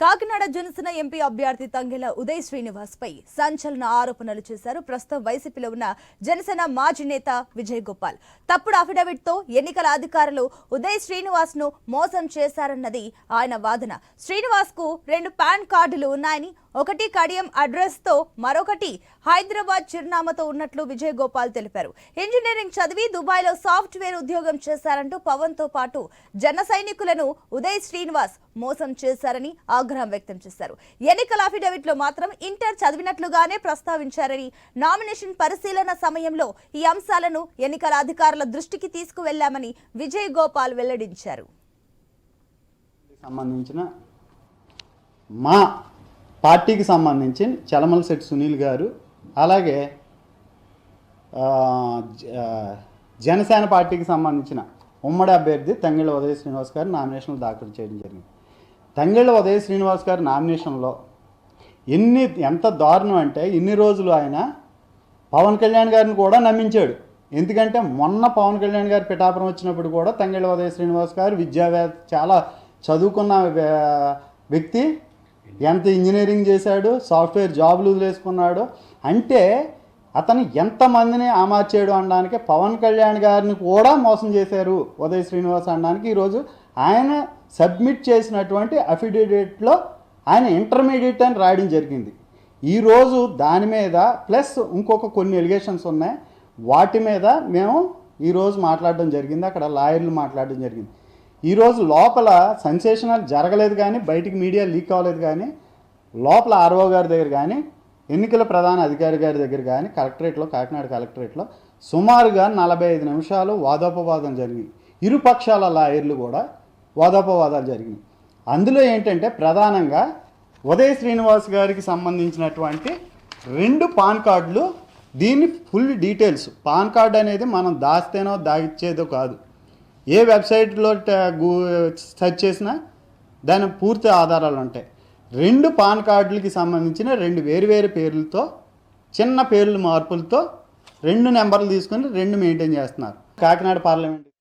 Kakinada Janasena MP అభ్యర్థి తంగెల ఉదయ్ శ్రీనివాస్ పై సంచలన ఆరోపణలు చేశారు. ప్రస్తుతం వైసీపీలో ఉన్న జనసేన మాజీ నేత విజయ్ గోపాల్. తప్పుడు అఫిడవిట్తో ఎన్నికల అధికారులు ఉదయ్ శ్రీనివాస్ను మోసం చేశారన్నది ఆయన వాదన. శ్రీనివాస్కు రెండు పాన్ కార్డులు ఉన్నాయని ఒకటి కడియం అడ్రస్తో మరొకటి హైదరాబాద్ చిరునామాతో ఉన్నట్లు విజయ్ గోపాల్ తెలిపారు. ఇంజనీరింగ్ చదివి దుబాయ్లో సాఫ్ట్వేర్ ఉద్యోగం చేశారంటూ పవన్తో పాటు జన సైనికులను ఉదయ్ శ్రీనివాస్ మోసం చేశారని ఆగ్రహం వ్యక్తం చేశారు. ఎన్నికల అఫిడవిట్లో మాత్రం ఇంటర్ చదివినట్లుగానే ప్రస్తావించారని నామినేషన్ పరిశీలన సమయంలో ఈ అంశాలను ఎన్నికల అధికారుల దృష్టికి తీసుకువెళ్ళామని విజయ్ గోపాల్ వెల్లడించారు. సంబంధించిన మా పార్టీకి సంబంధించి చలమల శెట్టి సునీల్ గారు అలాగే జనసేన పార్టీకి సంబంధించిన ఉమ్మడి అభ్యర్థి తంగిళ్ళ ఉదయ శ్రీనివాస్ గారు నామినేషన్లు దాఖలు చేయడం జరిగింది. తంగిళ్ళ ఉదయ శ్రీనివాస్ గారు నామినేషన్లో ఎన్ని ఎంత దారుణం అంటే ఇన్ని రోజులు ఆయన పవన్ కళ్యాణ్ గారిని కూడా నమ్మించాడు. ఎందుకంటే మొన్న పవన్ కళ్యాణ్ గారు పిఠాపురం వచ్చినప్పుడు కూడా తంగిళ్ళ ఉదయ శ్రీనివాస్ గారు విద్యావేత్త చాలా చదువుకున్న వ్య- వ్యక్తి ఎంత ఇంజనీరింగ్ చేశాడు సాఫ్ట్వేర్ జాబ్లు వదిలేసుకున్నాడు అంటే అతను ఎంతమందిని ఆమార్చాడు అనడానికి పవన్ కళ్యాణ్ గారిని కూడా మోసం చేశారు ఉదయ్ శ్రీనివాస్ అనడానికి. ఈరోజు ఆయన సబ్మిట్ చేసినటువంటి అఫిడవిట్లో ఆయన ఇంటర్మీడియట్ అని రాయడం జరిగింది. ఈరోజు దాని మీద ప్లస్ ఇంకొక కొన్ని ఎలిగేషన్స్ ఉన్నాయి. వాటి మీద మేము ఈరోజు మాట్లాడడం జరిగింది. అక్కడ లాయర్లు మాట్లాడడం జరిగింది. ఈరోజు లోపల సెన్సేషనల్ జరగలేదు కానీ బయటికి మీడియా లీక్ అవ్వలేదు కానీ లోపల ఆర్ఓ గారి దగ్గర కానీ ఎన్నికల ప్రధాన అధికారి గారి దగ్గర కానీ కలెక్టరేట్లో కాకినాడ కలెక్టరేట్లో సుమారుగా నలభై ఐదు నిమిషాలు వాదోపవాదం జరిగింది. ఇరుపక్షాల లాయర్లు కూడా వాదోపవాదాలు జరిగినాయి. అందులో ఏంటంటే ప్రధానంగా ఉదయ శ్రీనివాస్ గారికి సంబంధించినటువంటి రెండు పాన్ కార్డులు దీని ఫుల్ డీటెయిల్స్. పాన్ కార్డ్ అనేది మనం దాస్తేనో దాగిచ్చేదో కాదు. ఏ వెబ్సైట్లో ట- సెర్చ్ చేసినా దాని పూర్తి ఆధారాలు ఉంటాయి. రెండు పాన్ కార్డులకి సంబంధించిన రెండు వేరువేరు పేర్లతో చిన్న పేర్ల మార్పులతో రెండు నెంబర్లు తీసుకొని రెండు మెయింటైన్ చేస్తున్నారు. కాకినాడ పార్లమెంట్